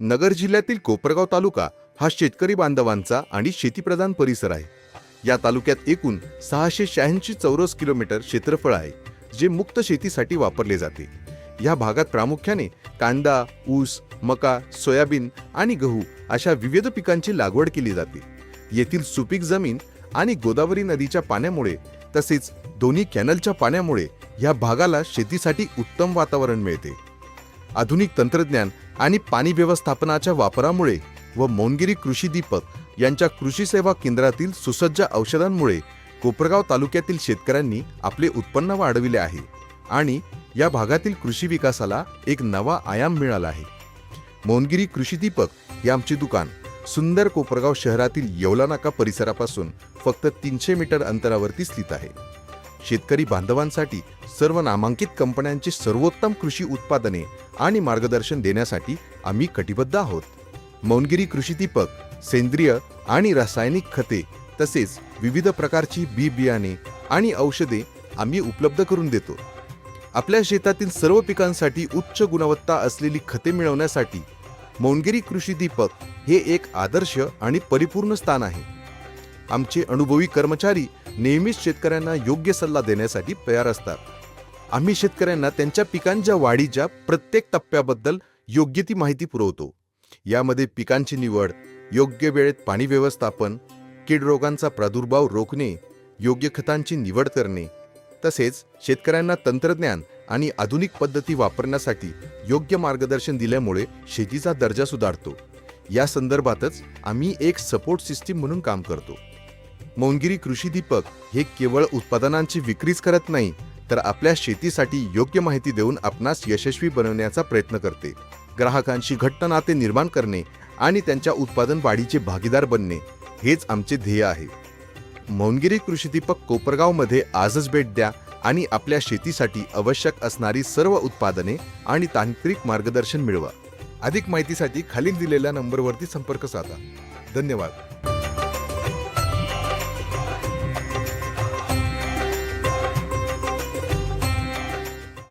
नगर जिल्ह्यातील कोपरगाव तालुका हा शेतकरी बांधवांचा आणि शेतीप्रधान परिसर आहे. या तालुक्यात एकूण सहाशे शहाऐंशी चौरस किलोमीटर क्षेत्रफळ आहे जे मुक्त शेतीसाठी वापरले जाते. या भागात प्रामुख्याने कांदा ऊस मका सोयाबीन आणि गहू अशा विविध पिकांची लागवड केली जाते. येथील सुपीक जमीन आणि गोदावरी नदीच्या पाण्यामुळे तसेच दोन्ही कॅनलच्या पाण्यामुळे या भागाला शेतीसाठी उत्तम वातावरण मिळते. आधुनिक तंत्रज्ञान आणि पाणी व्यवस्थापनाच्या वापरामुळे व मौनगिरी कृषी दीपक यांच्या कृषी सेवा केंद्रातील सुसज्ज औषधांमुळे कोपरगाव तालुक्यातील शेतकऱ्यांनी आपले उत्पन्न वाढविले आहे आणि या भागातील कृषी विकासाला एक नवा आयाम मिळाला आहे. मौनगिरी कृषी दीपक हे आमचे दुकान सुंदर कोपरगाव शहरातील येवला नाका परिसरापासून फक्त तीनशे मीटर अंतरावरती स्थित आहे. शेतकरी बांधवांसाठी सर्व नामांकित कंपन्यांची सर्वोत्तम कृषी उत्पादने आणि मार्गदर्शन देण्यासाठी आम्ही कटिबद्ध आहोत. मौनगिरी कृषी दीपक सेंद्रिय आणि रासायनिक खते तसेच विविध प्रकारची बी बियाणे आणि औषधे आम्ही उपलब्ध करून देतो. आपल्या शेतातील सर्व पिकांसाठी उच्च गुणवत्ता असलेली खते मिळवण्यासाठी मौनगिरी कृषी दीपक हे एक आदर्श आणि परिपूर्ण स्थान आहे. आमचे अनुभवी कर्मचारी नेहमीच शेतकऱ्यांना योग्य सल्ला देण्यासाठी तयार असतात. आम्ही शेतकऱ्यांना त्यांच्या पिकांच्या वाढीच्या प्रत्येक टप्प्याबद्दल योग्य ती माहिती पुरवतो. यामध्ये पिकांची निवड योग्य वेळेत पाणी व्यवस्थापन कीड रोगांचा प्रादुर्भाव रोखणे योग्य खतांची निवड करणे तसेच शेतकऱ्यांना तंत्रज्ञान आणि आधुनिक पद्धती वापरण्यासाठी योग्य मार्गदर्शन दिल्यामुळे शेतीचा दर्जा सुधारतो. या संदर्भातच आम्ही एक सपोर्ट सिस्टीम म्हणून काम करतो. मौनगिरी कृषी दीपक हे केवळ उत्पादनांची विक्रीच करत नाही तर आपल्या शेतीसाठी योग्य माहिती देऊन आपणास यशस्वी बनवण्याचा प्रयत्न करते. ग्राहकांशी घट्ट नाते निर्माण करणे आणि त्यांच्या उत्पादन वाढीचे भागीदार बनणे हेच आमचे ध्येय आहे. मौनगिरी कृषी दीपक कोपरगावमध्ये आजच भेट द्या आणि आपल्या शेतीसाठी आवश्यक असणारी सर्व उत्पादने आणि तांत्रिक मार्गदर्शन मिळवा. अधिक माहितीसाठी खालील दिलेल्या नंबरवरती संपर्क साधा. धन्यवाद.